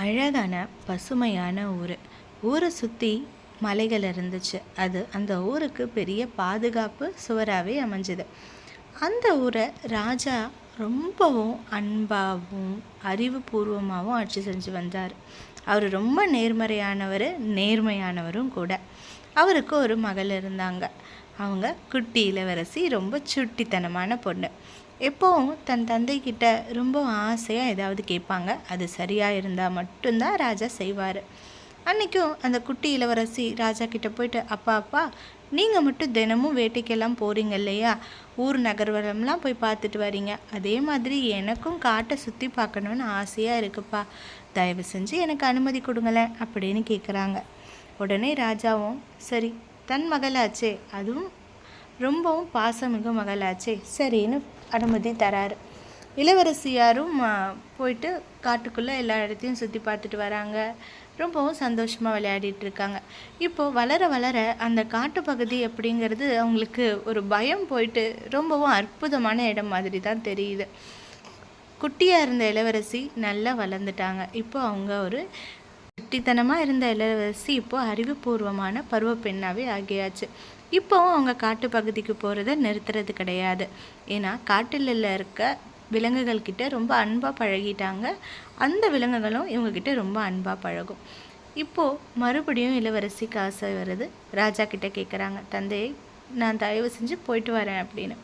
அழகான பசுமையான ஊர். ஊரை சுற்றி மலைகள் இருந்துச்சு. அது அந்த ஊருக்கு பெரிய பாதுகாப்பு சுவராகவே அமைஞ்சுது. அந்த ஊரை ராஜா ரொம்பவும் அன்பாகவும் அறிவுபூர்வமாகவும் ஆட்சி செஞ்சு வந்தார். அவர் ரொம்ப நேர்மறையானவர் நேர்மையானவரும் கூட. அவருக்கு ஒரு மகள் இருந்தாங்க. அவங்க குட்டி இளவரசி ரொம்ப சுட்டித்தனமான பொண்ணு. எப்போவும் தன் தந்தைக்கிட்ட ரொம்ப ஆசையாக ஏதாவது கேட்பாங்க. அது சரியாக இருந்தால் மட்டும்தான் ராஜா செய்வார். அன்றைக்கும் அந்த குட்டி இளவரசி ராஜா கிட்ட போயிட்டு அப்பா அப்பா நீங்கள் மட்டும் தினமும் வேட்டைக்கெல்லாம் போகிறீங்க இல்லையா? ஊர் நகர்வலம்லாம் போய் பார்த்துட்டு வரீங்க. அதே மாதிரி எனக்கும் காட்டை சுற்றி பார்க்கணுன்னு ஆசையாக இருக்குப்பா. தயவு செஞ்சு எனக்கு அனுமதி கொடுங்களேன் அப்படின்னு கேட்குறாங்க உடனே ராஜாவும் சரி தன் மகளாச்சே அதுவும் ரொம்பவும் பாசமிகு மகளாச்சே சரின்னு அனுமதி தராரு. இளவரசியாரும் போயிட்டு காட்டுக்குள்ளே எல்லா இடத்தையும் சுற்றி பார்த்துட்டு வராங்க. ரொம்பவும் சந்தோஷமாக விளையாடிட்டு இருக்காங்க. இப்போது வளர வளர அந்த காட்டுப்பகுதி அப்படிங்கிறது அவங்களுக்கு ஒரு பயம் போயிட்டு ரொம்பவும் அற்புதமான இடம் மாதிரி தான் தெரியுது. குட்டியாக இருந்த இளவரசி நல்லா வளர்ந்துட்டாங்க. இப்போ அவங்க ஒரு குட்டித்தனமாக இருந்த இளவரசி இப்போ அறிவுபூர்வமான பருவ பெண்ணாகவே ஆகியாச்சு. இப்போவும் அவங்க காட்டு பகுதிக்கு போகிறத நிறுத்துறது கிடையாது. ஏன்னா காட்டில் இருக்க விலங்குகள்கிட்ட ரொம்ப அன்பாக பழகிட்டாங்க. அந்த விலங்குகளும் இவங்கக்கிட்ட ரொம்ப அன்பாக பழகும். இப்போது மறுபடியும் இளவரசிக்கு ஆசை வருது. ராஜா கிட்டே கேட்குறாங்க தந்தையை நான் தயவு செஞ்சு போயிட்டு வரேன் அப்படின்னு.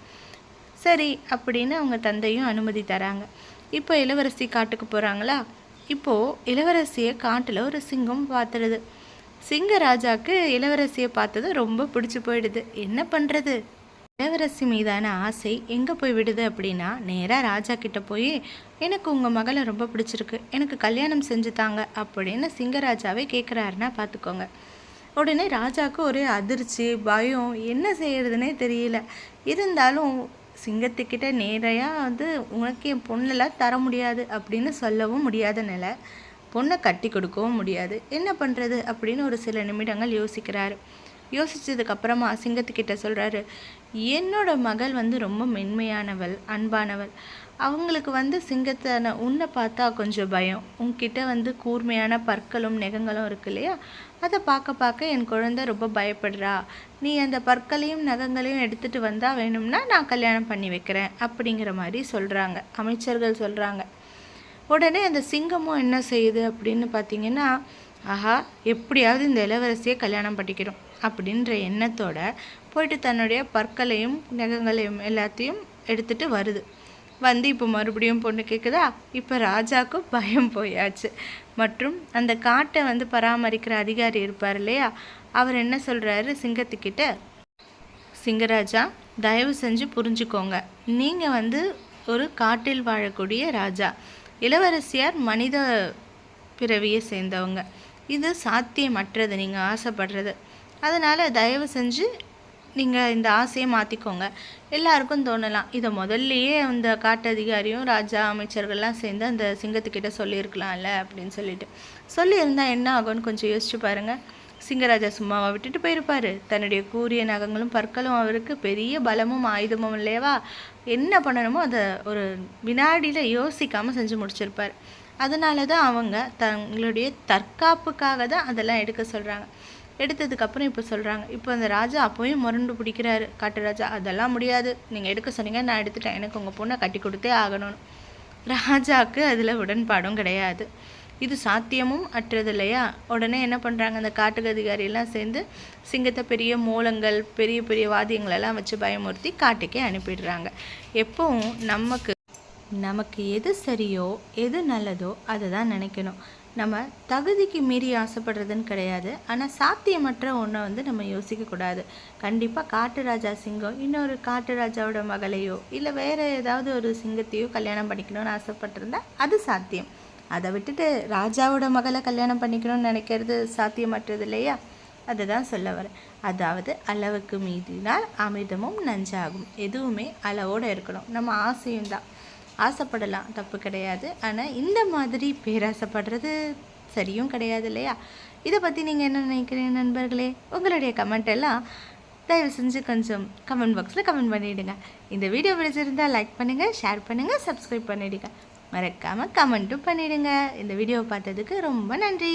சரி அப்படின்னு அவங்க தந்தையும் அனுமதி தராங்க. இப்போ இளவரசி காட்டுக்கு போகிறாங்களா இப்போது இளவரசியை காட்டில் ஒரு சிங்கம் பார்த்துடுது சிங்கராஜாவுக்கு இளவரசியை பார்த்ததும் ரொம்ப பிடிச்சி போயிடுது. என்ன பண்ணுறது இளவரசி மீதான ஆசை எங்கே போய் விடுது அப்படின்னா நேராக ராஜா கிட்ட போய் எனக்கு உங்கள் மகளை ரொம்ப பிடிச்சிருக்கு. எனக்கு கல்யாணம் செஞ்சு தாங்க அப்படின்னு சிங்கராஜாவே கேட்குறாருன்னா பார்த்துக்கோங்க உடனே ராஜாவுக்கு ஒரே அதிர்ச்சி பயம் என்ன செய்யறதுனே தெரியல. இருந்தாலும் சிங்கத்துக்கிட்ட நேரையாக வந்து உனக்கு என் பொண்ணெல்லாம் தர முடியாது அப்படின்னு சொல்லவும் முடியாத நிலை. பொண்ணை கட்டி கொடுக்கவும் முடியாது. என்ன பண்ணுறது அப்படின்னு ஒரு சில நிமிடங்கள் யோசிக்கிறாரு. யோசித்ததுக்கப்புறமா சிங்கத்துக்கிட்ட சொல்கிறாரு என்னோட மகள் வந்து ரொம்ப மென்மையானவள் அன்பானவள். அவங்களுக்கு வந்து சிங்கத்தை உன்னை பார்த்தா கொஞ்சம் பயம். உங்ககிட்ட வந்து கூர்மையான பற்களும் நகங்களும் இருக்கு இல்லையா? அதை பார்க்க பார்க்க என் குழந்தை ரொம்ப பயப்படுறா. நீ அந்த பற்களையும் நகங்களையும் எடுத்துகிட்டு வந்தால் வேணும்னா நான் கல்யாணம் பண்ணி வைக்கிறேன். அப்படிங்கிற மாதிரி சொல்கிறாங்க அமைச்சர்கள் சொல்கிறாங்க உடனே அந்த சிங்கமும் என்ன செய்யுது அப்படின்னு பார்த்தீங்கன்னா ஆஹா எப்படியாவது இந்த இளவரசியை கல்யாணம் பண்ணிக்கிறோம் அப்படின்ற எண்ணத்தோட போயிட்டு தன்னுடைய பற்களையும் நகங்களையும் எல்லாத்தையும் எடுத்துட்டு வருது. வந்து இப்போ மறுபடியும் பொண்ணு கேட்குதா இப்போ ராஜாவுக்கும் பயம் போயாச்சு. மற்றும் அந்த காட்டை வந்து பராமரிக்கிற அதிகாரி இருப்பார் இல்லையா? அவர் என்ன சொல்கிறாரு சிங்கத்துக்கிட்ட? சிங்கராஜா தயவு செஞ்சு புரிஞ்சுக்கோங்க. நீங்கள் வந்து ஒரு காட்டில் வாழக்கூடிய ராஜா. இளவரசியார் மனித பிறவியை சேர்ந்தவங்க. இது சாத்தியமற்றது நீங்கள் ஆசைப்படுறது. அதனால் தயவு செஞ்சு நீங்கள் இந்த ஆசையை மாற்றிக்கோங்க எல்லாருக்கும் தோணலாம். இதை முதல்லையே அந்த காட்டு அதிகாரியும் ராஜா அமைச்சர்கள்லாம் சேர்ந்து அந்த சிங்கத்துக்கிட்ட சொல்லியிருக்கலாம்ல அப்படின்னு சொல்லிட்டு. சொல்லியிருந்தால் என்ன ஆகும்னு கொஞ்சம் யோசிச்சு பாருங்கள் சிங்கராஜா சும்மாவை விட்டுட்டு போயிருப்பாரு. தன்னுடைய கூரிய நகங்களும் பற்களும் அவருக்கு பெரிய பலமும் ஆயுதமும் இல்லையவா? என்ன பண்ணணுமோ அதை ஒரு வினாடியில் யோசிக்காமல் செஞ்சு முடிச்சிருப்பார். அதனால தான் அவங்க தங்களுடைய தற்காப்புக்காக தான் அதெல்லாம் எடுக்க சொல்கிறாங்க எடுத்ததுக்கப்புறம் இப்போ சொல்கிறாங்க இப்போ அந்த ராஜா அப்போயும் முரண்டு பிடிக்கிறாரு. காட்டுராஜா அதெல்லாம் முடியாது. நீங்கள் எடுக்க சொன்னீங்க நான் எடுத்துட்டேன். எனக்கு உங்கள் பொண்ணை கட்டி கொடுத்தே ஆகணும்னு. ராஜாவுக்கு அதில் உடன்பாடும் கிடையாது. இது சாத்தியமும் அற்றது இல்லையா உடனே என்ன பண்ணுறாங்க அந்த காட்டு அதிகாரியெல்லாம் சேர்ந்து சிங்கத்தை பெரிய மூலங்கள் பெரிய பெரிய வாத்தியங்களெல்லாம் வச்சு பயமுறுத்தி காட்டுக்கே அனுப்பிடுறாங்க. எப்பவும் நமக்கு நமக்கு எது சரியோ எது நல்லதோ அதை தான் நினைக்கணும். நம்ம தகுதிக்கு மீறி ஆசைப்படுறதுன்னு கிடையாது. ஆனால் சாத்தியமற்ற ஒன்றை வந்து நம்ம யோசிக்கக்கூடாது கண்டிப்பாக காட்டு ராஜா சிங்கம் இன்னொரு காட்டு ராஜாவோட மகளையோ இல்லை வேறு ஏதாவது ஒரு சிங்கத்தையோ கல்யாணம் பண்ணிக்கணும்னு ஆசைப்பட்டிருந்தா அது சாத்தியம். அதை விட்டுட்டு ராஜாவோட மகளை கல்யாணம் பண்ணிக்கணும்னு நினைக்கிறது சாத்தியமற்றது இல்லையா? அதை தான் சொல்ல வரேன். அதாவது அளவுக்கு மீறினால் அமிர்தமும் நஞ்சாகும். எதுவுமே அளவோடு இருக்கணும். நம்ம ஆசையும் தான். ஆசைப்படலாம். தப்பு கிடையாது. ஆனால் இந்த மாதிரி பேராசைப்படுறது சரியும் கிடையாது இல்லையா? இதை பற்றி நீங்கள் என்ன நினைக்கிறீங்க நண்பர்களே? உங்களுடைய கமெண்ட் எல்லாம் தயவு செஞ்சு கொஞ்சம் கமெண்ட் பாக்ஸில் கமெண்ட் பண்ணிவிடுங்க இந்த வீடியோ பிடிச்சிருந்தால் லைக் பண்ணுங்கள் ஷேர் பண்ணுங்கள் சப்ஸ்கிரைப் பண்ணிவிடுங்க மறக்காமல் கமெண்ட்டும் பண்ணிவிடுங்க இந்த வீடியோ பார்த்ததுக்கு ரொம்ப நன்றி.